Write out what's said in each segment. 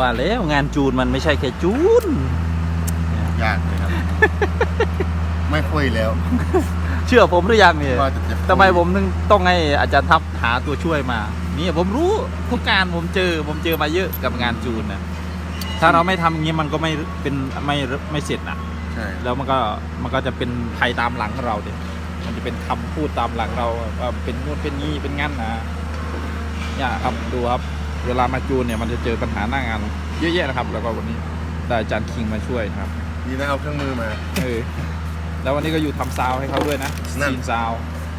ว่าแล้วงานจูนมันไม่ใช่แค่จูน ยากเลยครับ ไม่คุยแล้วเชื่อผมหรือยังเนี่ยว่าจะจะทำไมผมถึงต้องให้อาจารย์ทัพหาตัวช่วยมา นี่ผมรู้ทุกงานผมเจอ ผมเจอมาเยอะกับงานจูนนะถ้าเราไม่ทำอย่างนี้มันก็ไม่เป็นไม่ไม่เสร็จนะ ใช่แล้วมันก็มันก็จะเป็นภัยตามหลังเราเด็มันจะเป็นคำพูดตามหลังเราว่าเป็นนู่นเป็นนี่เป็นงั้นนะเนี่ยครับดูครับ เวลามาจูนเนี่ยมันจะเจอปัญหาหน้างานเยอะแยะนะครับ แล้วก็วันนี้ได้อาจารย์คิงมาช่วยนะครับดีนะเอาเครื่องมือมา เออแล้ววันนี้ก็อยู่ทำซาวให้เขาด้วยนะนั่น ซีนซาว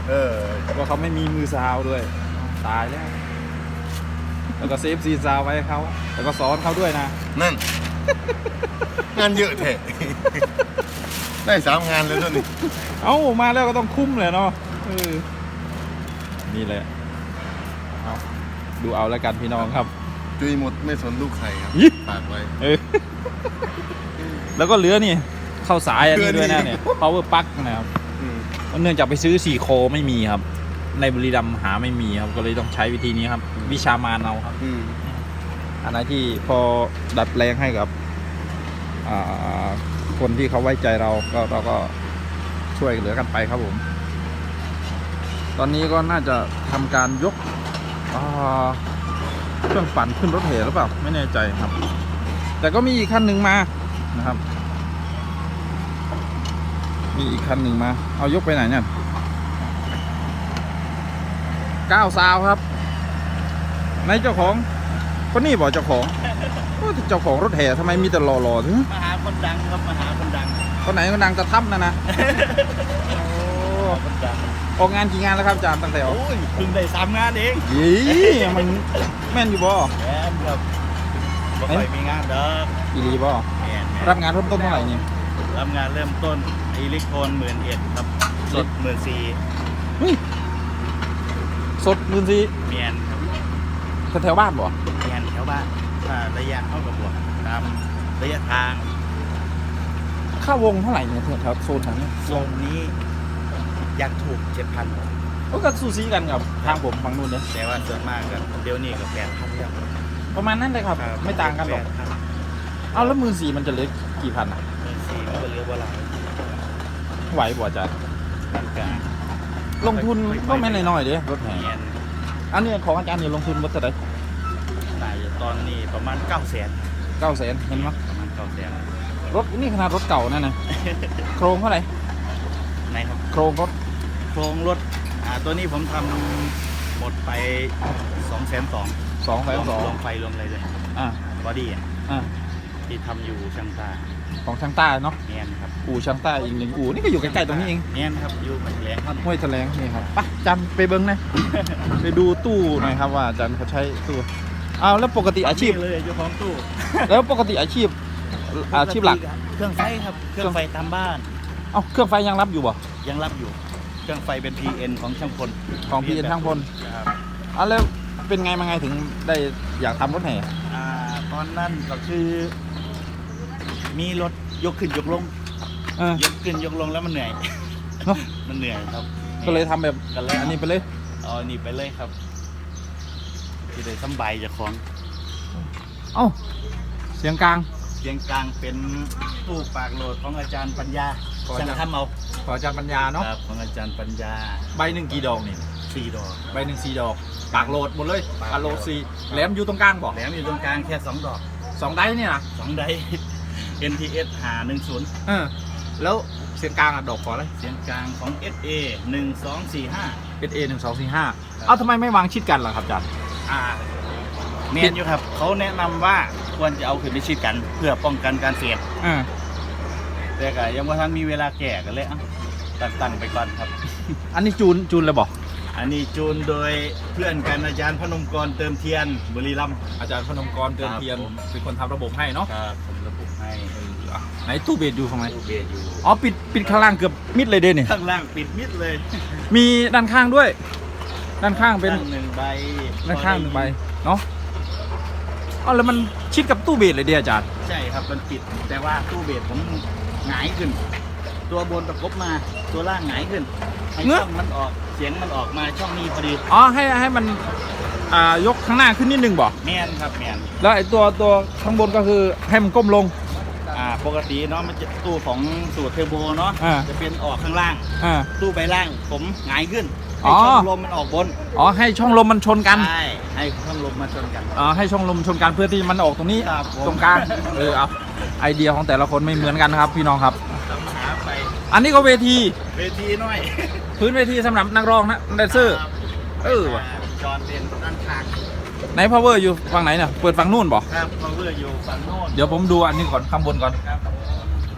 เออเพราะเขาไม่มีมือซาวด้วย ตายแล้ว แล้วก็เซฟซีนซาวไว้ให้เขาแล้วก็สอนเขาด้วยนะ นั่น งานเยอะแท้ ได้สามงานแล้วด้วยนี่ เอ้ามาแล้วก็ต้องคุ้มเลยเนาะเออนี่แหละเอา ดูเอาแล้วกันพี่น้องครับ จุยหมดไม่สนลูกใครครับยี่ฝากไว้ เออ แล้วก็เหลือนี่ เข้าสายอันนี้ด้วยนะเหลือนี่เนี่ย power plug นะครับอืมเนื่องจากไปซื้อสี่โคไม่มีครับ ในบุรีรัมย์หาไม่มีครับ ก็เลยต้องใช้วิธีนี้ครับ วิชามานเอาครับ อืมอันไหนที่พอดัดแปลงให้กับอ่าคนที่เขาไว้ใจเราก็เราก็ช่วยเหลือกันไปครับผม ตอนนี้ก็น่าจะทำการยกอ่า เครื่องปั่นขึ้นรถเหหรือเปล่าไม่แน่ใจครับ แต่ก็มีอีกคันหนึ่งมานะครับ มีอีกคันหนึ่งมา เอายกไปไหนเนี่ยก้าวซาวครับ ในเจ้าของคนนี้บอกเจ้าของโอ้แต่เจ้าของรถแห่ทำไมมีแต่หล่อๆถึงมาหาคนดังครับมาหาคนดังคนไหนก็นางจะทับนะนะโอ้คนดัง ออกงานกี่งานแล้วครับอาจารย์ตั้งแต่ออกโอ้ยเพิ่งได้สามงานเองยี่มันแม่นอยู่บ่แมนครับบ่ค่อยมีงานเด้ออีหลีบ่แมนแมนรับงานเริ่มต้นเท่าไหร่นี่รับงานเริ่มต้นอิเล็กโทรนหมื่นเอ็ดครับสดหมื่นสี่เฮ้ยสดหมื่นสี่แมนครับแถวๆบ้านบ่แมนแถวบ้านถ้าระยะเท่ากับบวกตามระยะทาง ค่าวงเท่าไหร่เนี่ยแถวๆโซนทางนี้ทรงนี้ อยากถูกเจ็ดพันก็กันสูสีกันกับทางผมฝั่งนู้นเนี่ยแต่ว่าส่วนมากกับเดี๋ยวนี้กับแปดพันแล้วประมาณนั้นเลยครับ ไม่ต่างกันหรอก8,000เอาแล้วหมื่นสี่มันจะเหลือกี่พันอะหมื่นสี่มันก็เหลือบ่หลายไหวบ่อาจารย์นั่นกะลงทุนก็ไม่น้อยๆเด้รถแห่แมนอันนี้ของอาจารย์เนี่ยลงทุนวัตถุใดน่าจะตอนนี้ประมาณเก้าแสนเก้าแสนเห็นไหมประมาณเก้าแสนรถนี่ขนาดรถเก่านั่นนะโครงเท่าไหร่ ไหนครับ โครงรถโครงรถอ่าตัวนี้ผมทำหมดไปสองแสนสองสองแสนสองรวมไฟรวมอะไรเลยอ่าบอดี้อะอ่าที่ทำอยู่ช่างตาของช่างใต้เนาะเนียนครับอู่ช่างใต้อีกหนึ่งอู่นี่ก็อยู่ใกล้ๆตรงนี้เองเนียนครับอยู่มันแหลงครับห้วยแถลงนี่ครับไปจำไปเบิ้งหนะ ไปดูตู้หน่อยครับว่าอาจารย์เขาใช้ตู้เอาแล้วปกติอาชีพ นี่เลยเจ้าของตู้แล้วปกติอาชีพอาชีพหลัก เครื่องไฟครับ เครื่องไฟตามบ้าน เอ้าเครื่องไฟยังรับอยู่บ่ยังรับอยู่ เครื่องไฟเป็น PN ของช่างพลของพีเอ็นช่างพลครับอะแล้วเป็นไงมาไงถึงได้อยากทำรถแห่อ่าตอนนั้นก็คือ มีรถยกขึ้นยกลง เออ ยกขึ้นยกลงแล้วมันเหนื่อย เนอะ มันเหนื่อยครับ ก็เลยทำแบบก็เลยอันนี้ไปเลย เอาอันนี้ไปเลยครับที่ได้สำบายจากของเอ้าเสียงกลางเสียงกลางเป็นตู้ปากโหลดของอาจารย์ปัญญาข องอาช่างจารย์ทำเอาขออาจารย์ปัญญาเนาะครับของอาจารย์ปัญญาใบหนึ่งกี่ดอกนี่สี่ดอก ใบหนึ่งสี่ดอกปากโหลดหมดเลยปากปากโหลดโหลดสี่แหลมอยู่ตรงกลางบอกแหลมอยู่ตรงกลางแค่สองดอกสองไดเนี่ยนะสองได NTS หาหนึ่งศูนย์เออแล้วเสียงกลางอะดอกขออะไร เสียงกลางของ SA หนึ่งสองสี่ห้า SA หนึ่งสองสี่ห้าเอาทำไมไม่วางชิดกันล่ะครับอาจารย์ อ่าเนียนอยู่ครับ เขาแนะนำว่าควรจะเอาขึ้นไปชิดกัน เพื่อป้องกันการเสียด เออ แต่ก็ยังว่าท่านมีเวลาแก่กันเลยอะตั้งตั้งไปก่อนครับ อันนี้จูนจูนเลยบอกอันนี้จูนโดยเพื่อนกันอาจารย์พนมกรเติมเทียนบุรีรัมย์อาจารย์พนมกรเตือนเทียนครับผม เป็นคนทำระบบให้เนาะครับผมระบุให้ไหนตู้เบสอยู่ทำไมตู้เบสอยู่อ๋อปิดปิดข้างล่างเกือบมิดเลยเด้เนี่ยข้างล่างปิดมิดเลยมีด้านข้างด้วย ด้านข้างเป็นข้างหนึ่งใบด้านข้างหนึ่งใบเนาะอ๋อแล้วมันชิดกับตู้เบสเลยเดียอาจารย์ ใช่ครับมันปิด แต่ว่าตู้เบสผม หงายขึ้น ตัวบนประกบมาตัวล่างหงายขึ้นให้ช่องมันออกเสียงมันออกมาช่องนี้พอดีอ๋อให้ให้มันอ่ายกข้างหน้าขึ้นนิดนึงบ่แมนครับแมนแล้วไอ้ตัวตัวข้างบนก็คือให้มันก้มลง อ่าปกติเนาะมันจะตู้ของสูตรเทอร์โบเนาะอ่า จะเป็นออกข้างล่าง อ่า ตู้ใบล่างผมหงายขึ้นอ๋ให้อช่องลมมันออกบนอ๋อให้ช่องลมมันชนกันใช่ให้ช่องลมมาชนกัน อ๋อให้ช่องลมชนกันเพื่อที่มันออกตรงนี้ครับผม ตรงกลางเออเอา ไอเดียของแต่ละคนไม่เหมือนกันครับ พี่น้องครับสำหาไปอันนี้ก็เวที เวทีหน่อยพื้นเวทีสำหรับนักร้องนะแดนเซอร์ เออว่ะ จอนเป็นด้านข้างไหน power อยู่ฝั่งไหนเนี่ยเปิดฝั่งนู่นบ่ครับพาวเวอร์อยู่ฝั่งโน้นเดี๋ยวผมดูอันนี้ก่อนข้างบนก่อน ครับ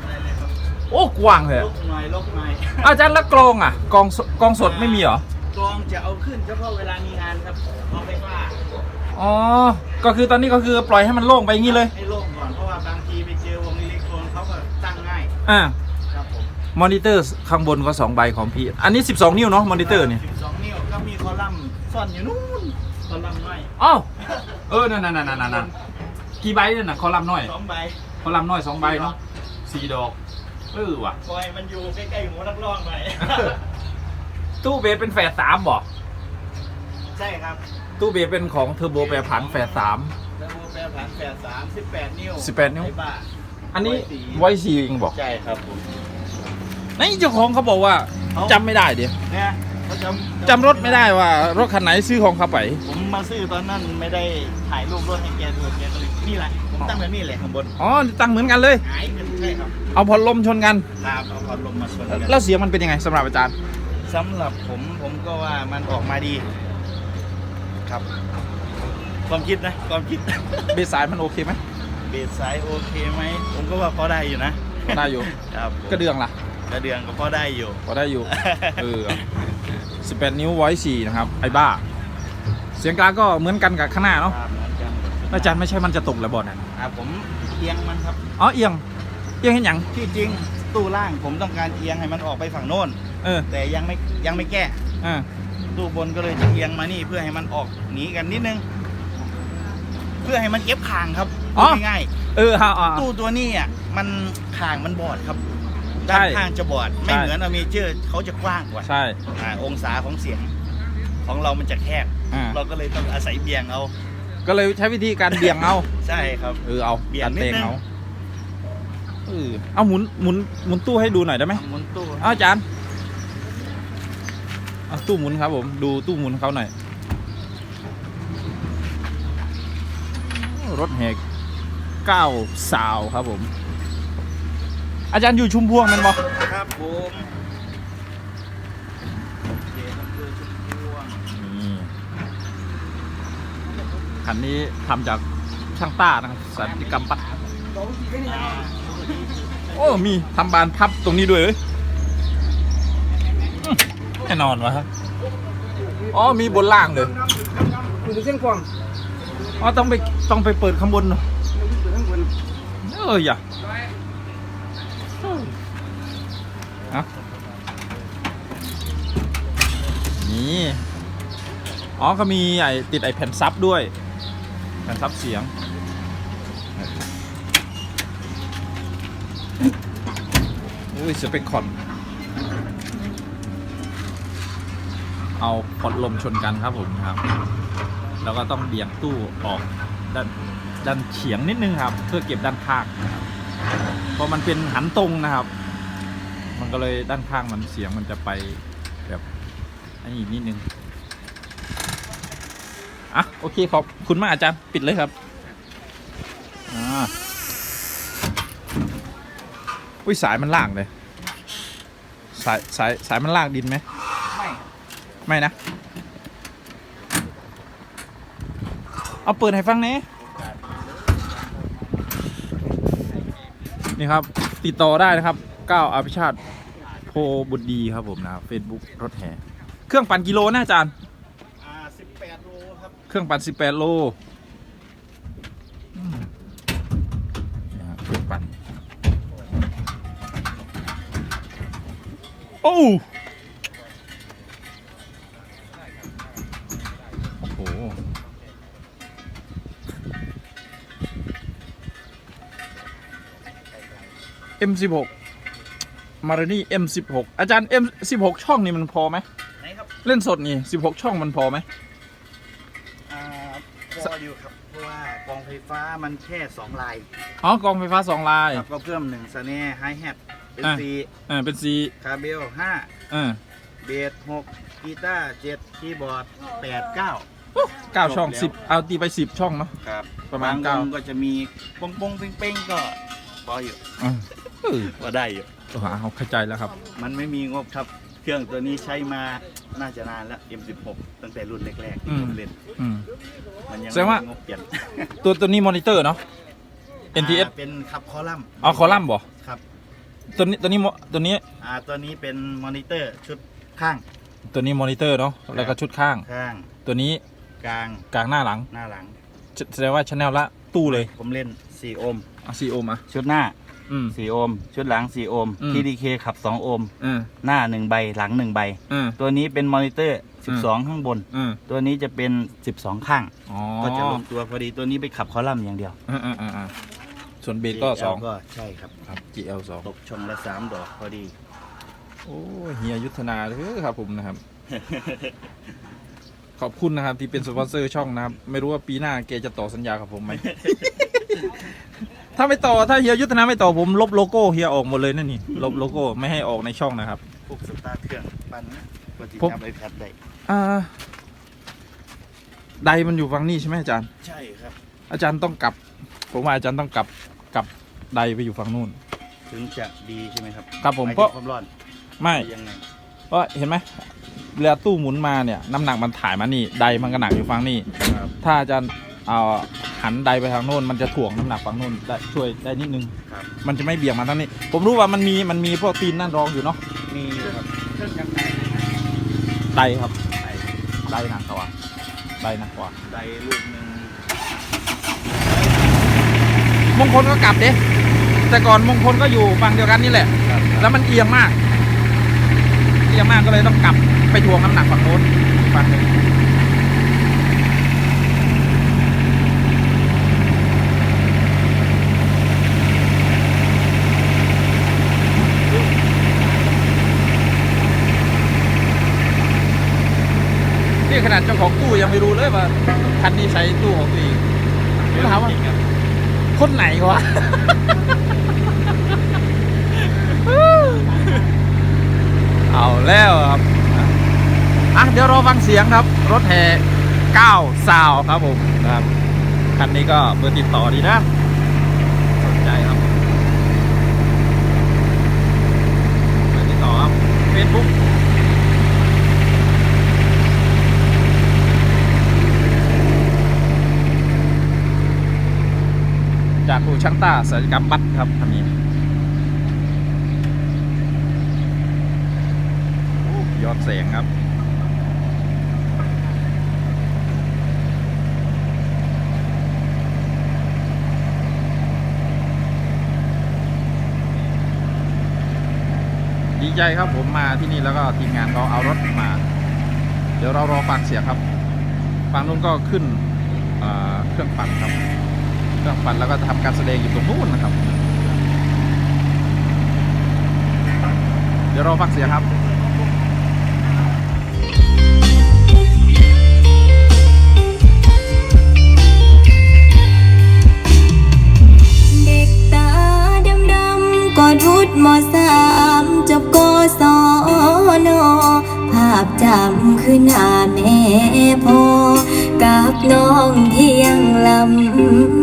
ได้เลยครับโอ้กว้างเลยลกหน่อยลกหน่อยอาจารย์แล้วกลองอะกลองสกลองสดไม่มีเหรอกลองจะเอาขึ้นเฉพาะเวลามีงานครับเอาไปว่าอ๋อ ก็คือตอนนี้ก็คือปล่อยให้มันโล่งไปอย่างนี้เลย ให้โล่งก่อนเพราะว่าบางที อ่าครับผมมอนิเตอร์ข้างบนก็2ใบของพี่ อันนี้ 12 นิ้วเนาะมอนิเตอร์นี่12นิ้วก็มีคอลัมน์ซ่อนอยู่นู่นคอลัมน์น้อยอ้าวเออนั่นนั่นนั่นนั่นนั่นกี่ใบเนี่ยนะคอลัมน์น้อยสองใบคอลัมน์น้อย2ใบเนาะสี่ดอกเออว่ะปล่อยมันอยู่ใกล้ๆหัวนักร้องไป ตู้เบสเป็นแฝดสามบ่ใช่ครับตู้เบสเป็นของเทอร์โบแปรผันแฝดสามแล้วโมแปรผันแปดสามสิบแปดนิ้ว18นิ้ว ไอ้บ้า อันนี้ไว้สีไว้สี่เองบอก ใช่ครับผมนี่เจ้าของเขาบอกว่าจำไม่ได้เดี๋ยวเนี่ยเขาจำจำรถไม่ได้ว่า รถคันไหนซื้อของเขาไป ผมมาซื้อตอนนั้นไม่ได้ถ่ายรูปรถให้แกดูแกก็เลยนี่แหละผมตั้งแบบนี้แหละข้างบนอ๋อตั้งเหมือนกันเลย หายเงินใช่ครับเอาพอลมชนกันครับเอาพัดลมมาชนกัน แล้วเสียงมันเป็นยังไงสำหรับอาจารย์ สำหรับผมผมก็ว่ามันออกมาดี ครับ ความคิดนะ ความคิด เบสสายมันโอเคไหม เบสสายโอเคไหมผมก็ว่าพอได้อยู่นะพอได้อยู่ ครับผมกระเดื่องล่ะ กระเดืองก็พอได้อยู่พอได้อยู่ เออ18นิ้วไว้สี่นะครับ ไอ้บ้า เสียงกลางก็เหมือนกันกับข้างหน้าเนาะครับเหมือนกันแล้วอาจารย์ไม่ใช่มันจะตกแล้วบอลนั่นอ่าผมเอียงมันครับ อ๋อเอียง เอียงเห็นหยัง ที่จริงตู้ล่างผมต้องการเอียงให้มันออกไปฝั่งโน้น เออแต่ยังไม่ยังไม่แก้ อ่าตู้บนก็เลยจะเอียงมานี่เพื่อให้มันออกหนีกันนิดนึง เพื่อให้มันเก็บคางครับ พูดง่ายๆเออฮะอ่าตู้ตัวนี้อะมันคางมันบอดครับใช่ด้านข้างจะบอด ไม่ใช่ เหมือนอเมเจอร์เขาจะกว้างกว่าใช่ อ่าองศาของเสียง ของเรามันจะแคบ อ่า เราก็เลยต้องอาศัยเบี่ยงเอาก็เลยใช้วิธีการเบี่ยงเอาใช่ครับ เออเอาเบี่ยงการนิดเตงนึงเอาเออเอาหมุนหมุนหมุนตู้ให้ดูหน่อยได้ไหม หมุนตู้เอาอาจารย์เอาตู้หมุนครับผมดูตู้หมุนเขาหน่อยโอ้รถแหกเก้าสาวครับผม อาจารย์อยู่ชุมพวงแมันบอครับผมโอเคครับคือชุดพ่วงนี่คันนี้ทำจากช่างต้านะครับสันติกรรมปัดอ่าโอ้มีทำบานพับตรงนี้ด้วยเอ้ยอื้อแน่นอนวะครับอ๋อมีบนล่างเลยคุณเส้นกวางอ๋อต้องไปต้องไปเปิดข้างบนเนอะอยู่ข้างบน เอออย่าอะนี่อ๋อเขามีไอติดไอแผ่นซับด้วย แผ่นซับเสียงอุ้ยสเปคคอน เอาพอดลมชนกันครับผมครับ แล้วก็ต้องเบี่ยงตู้ออก ด้านด้านเฉียงนิดนึงครับ เพื่อเก็บด้านข้างนะครับเพราะมันเป็นหันตรงนะครับ มันก็เลยด้านข้างมันเสียงมันจะไปแบบอันนี้นิดนึงอะโอเคขอบคุณมากอาจารย์ปิดเลยครับอ่าอุ้ยสายมันล่างเลยสายสายสายมันลากดินไหมไม่ไม่นะ เอาเปิดให้ฟังนี้ นี่ครับ ติดต่อได้นะครับก้าวอภิชาติโพบุตรดีครับผมนะครับ Facebook รถแห่เครื่องปั่นกิโลนะอาจารย์อ่า18โลครับ เครื่องปั่น18โลอืมนี่ครับเครื่องปั่นโอ้ M16 มารานี่ M16 อาจารย์ M16 ช่องนี่มันพอไหมไหนครับเล่นสดนี่ 16 ช่องมันพอไหมอ่าพออยู่ครับ เพราะว่ากองไฟฟ้ามันแค่สองลายอ๋อกองไฟฟ้าสองลาย ครับก็เพิ่มหนึ่งสแนร์ไฮแฮทเป็นอะ สี่เออเป็นซีคาร์เบลห้าเออเบสหกกีตาร์เจ็ดคีย์บอร์ดแปดเก้า เก้าช่อง จบแล้วสิบเอาตีไปสิบช่องเนาะ ครับประมาณบงเก้าวงก็จะมีปงปงๆเป้งๆก็พออยู่ อ่าเออ ก็ได้อยู่เอาเข้าใจแล้วครับ มันไม่มีงบครับ เครื่องตัวนี้ใช้มาน่าจะนานแล้ว M16 ตั้งแต่รุ่นแรกๆอืที่มผมเล่นอืม มันยังแสดงว่า ไม่มีงบเปลี่ยนตัวตัวนี้มอนิเตอร์เนาะ NTS อ่าเป็นขับคอลัมน์เอาคอลัมน์บ่ครับตัวนี้ตัวนี้มอตัวนี้อ่าตัวนี้เป็นมอนิเตอร์ชุดข้างตัวนี้มอนิเตอร์เนาะแล้วก็ชุดข้าง ข้างตัวนี้กลางกลางหน้าหลังหน้าหลัง แสดงว่าชแนลละตู้เลยผมเล่น4โอห์มอะซีโอมาชุดหน้า อืม4โอห์มชุดหลัง4โอห์ม อืม TDK ขับ2โอห์มอืมหน้า1ใบหลัง1ใบ อืม ตัวนี้เป็นมอนิเตอร์12 ข้างบน อืมตัวนี้จะเป็น 12 ข้าง อ๋อก็จะลงตัวพอดีตัวนี้ไปขับคอลัมน์อย่างเดียวอืมอืมอืมอืมส่วนเบสก็สองก็ใช่ครับ ครับ GL สองตกช่องละ3ดอกพอดี โอ้ยเฮียยุทธนาเลยครับผมนะครับ ขอบคุณนะครับที่เป็นสปอนเซอร์ช่องนะครับ ไม่รู้ว่าปีหน้าแกจะต่อสัญญากับผมไหม ถ้าไม่ต่อถ้าเฮียยุทธนาไม่ต่อผมลบโลโก้เฮียออกหมดเลยนั่นนี่ลบโลโก้ไม่ให้ออกในช่องนะครับ พวกสตาร์ทเครื่องปั่นนะปกติผมจับไอแพดได้อ่าไดมันอยู่ฝั่งนี้ใช่ไหมอาจารย์ ใช่ครับ อาจารย์ต้องกลับ ผมว่าอาจารย์ต้องกลับกลับไดไปอยู่ฝั่งนู้นถึงจะดีใช่ไหมครับครับผมหายเพราะถึงความร้อนไม่ยังไงเพราะเห็นไหมเวลาตู้หมุนมาเนี่ยน้ำหนักมันถ่ายมานี่ไดมันก็หนักอยู่ฝั่งนี้ครับถ้าอาจารย์เอา หันไดไปทางโน้นมันจะถ่วงน้ำหนักฝั่งโน้นได้ช่วยได้นิดนึง ครับ มันจะไม่เบี่ยงมาทางนี้ ผมรู้ว่ามันมีมันมีพวกตีนนั่นรองอยู่เนาะมีครับเครื่องกันไกลไดครับไดไดหนักกว่าไดหนักกว่าไดลูกหนึ่งมงคลก็กลับเด้แต่ก่อนมงคลก็อยู่ฝั่งเดียวกันนี่แหละ ครับแล้วมันเอียงมาก เอียงมากก็เลยต้องกลับไปทวงน้ำหนักฝั่งโน้นอีกฝั่งหนึ่ง นี่ขนาดเจ้าของตู้ยังไม่รู้เลยว่าคันนี้ใช้ตู้ของตัวเองผมถามว่าคนไหนวะเอาแล้วครับอะเดี๋ยวรอฟังเสียงครับ รถแห่9ซาวครับผมนะครับคันนี้ก็เบอร์ติดต่อดีนะ สนใจครับ เบอร์ติดต่อครับ Facebook จากครู ช่างต้าศัลยกรรมบัตรครับคันนี้ยอนแสงครับดีใจครับผมมาที่นี่แล้วก็ทีมงานเขาเอารถมา เดี๋ยวเรารอฟังเสียงครับฝั่งนู้นก็ขึ้นเครื่องปั่นครับ เครื่องปั่นแล้วก็ทำการแสดงอยู่ตรงนู้นนะครับ เดี๋ยวเราฟังเสียงครับเด็กตาดำๆก่อนรุดมสามจบกศนภาพจำคือหน้าแม่พ่อกับน้องที่ยังลำ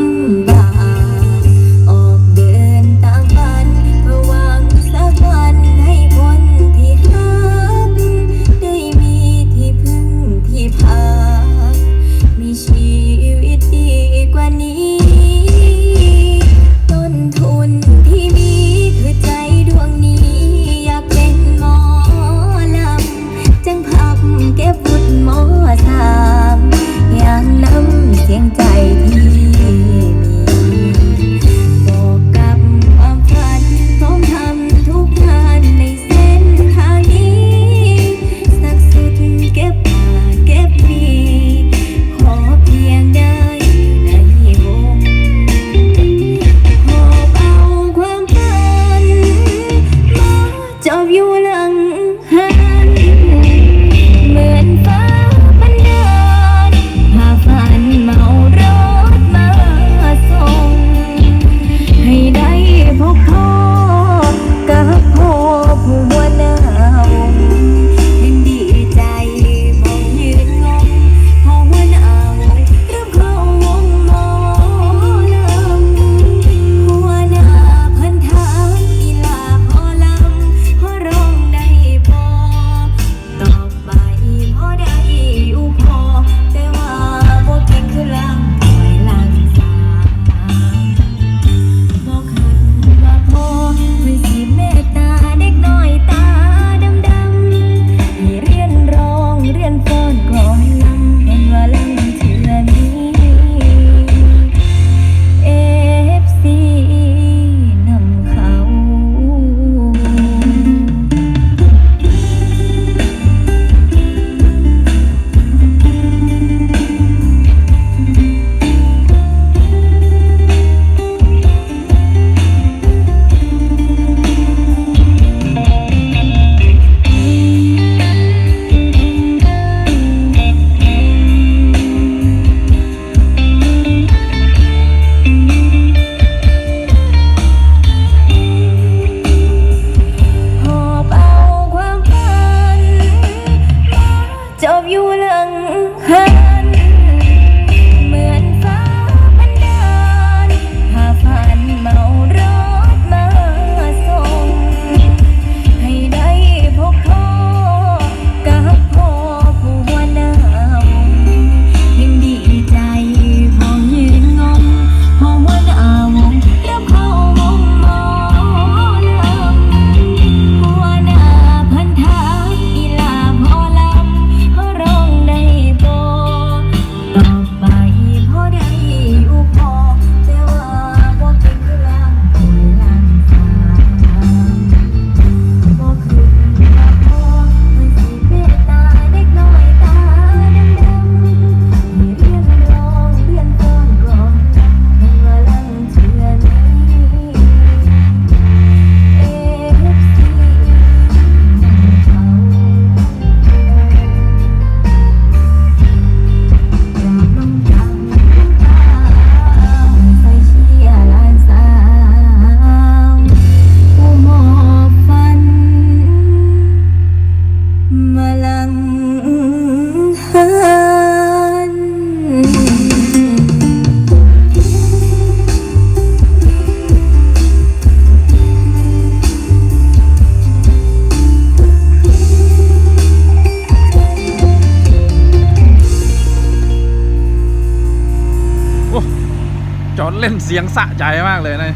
เล่นเสียงสะใจมากเลยนะ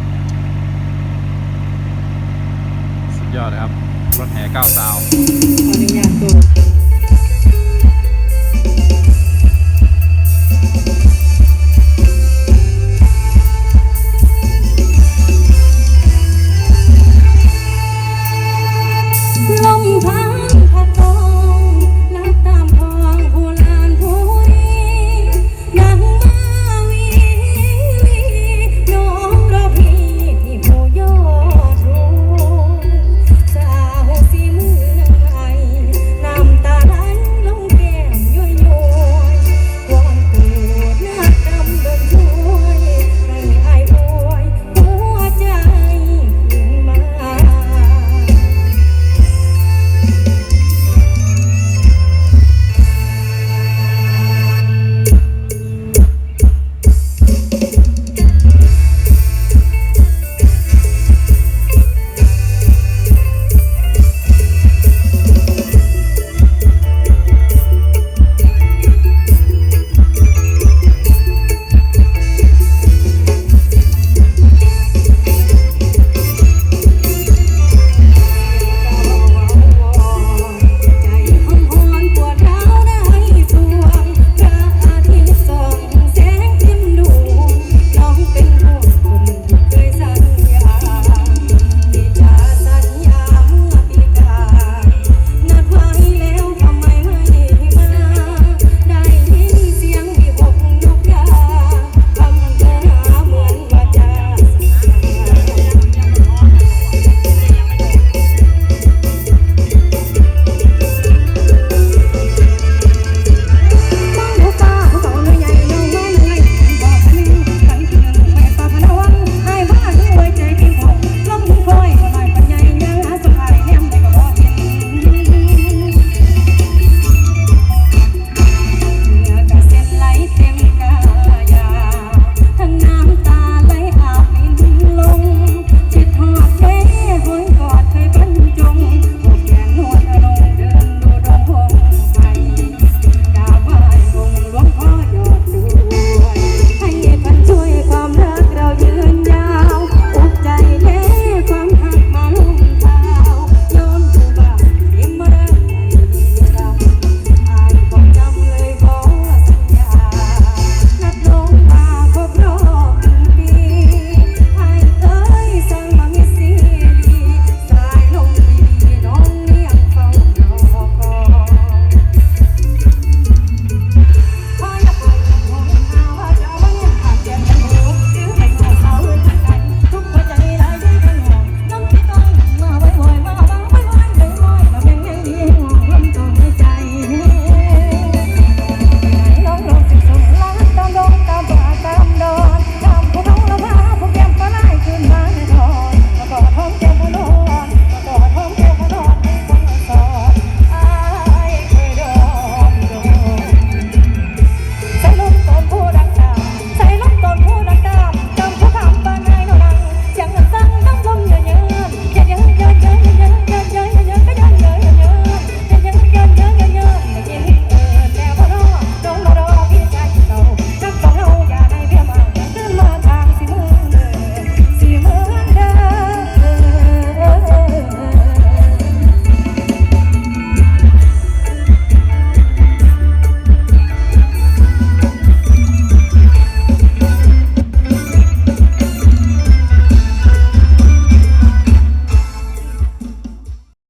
สุดยอดเลยครับ รถแห่ก้าวสาวขออนุญาตตัว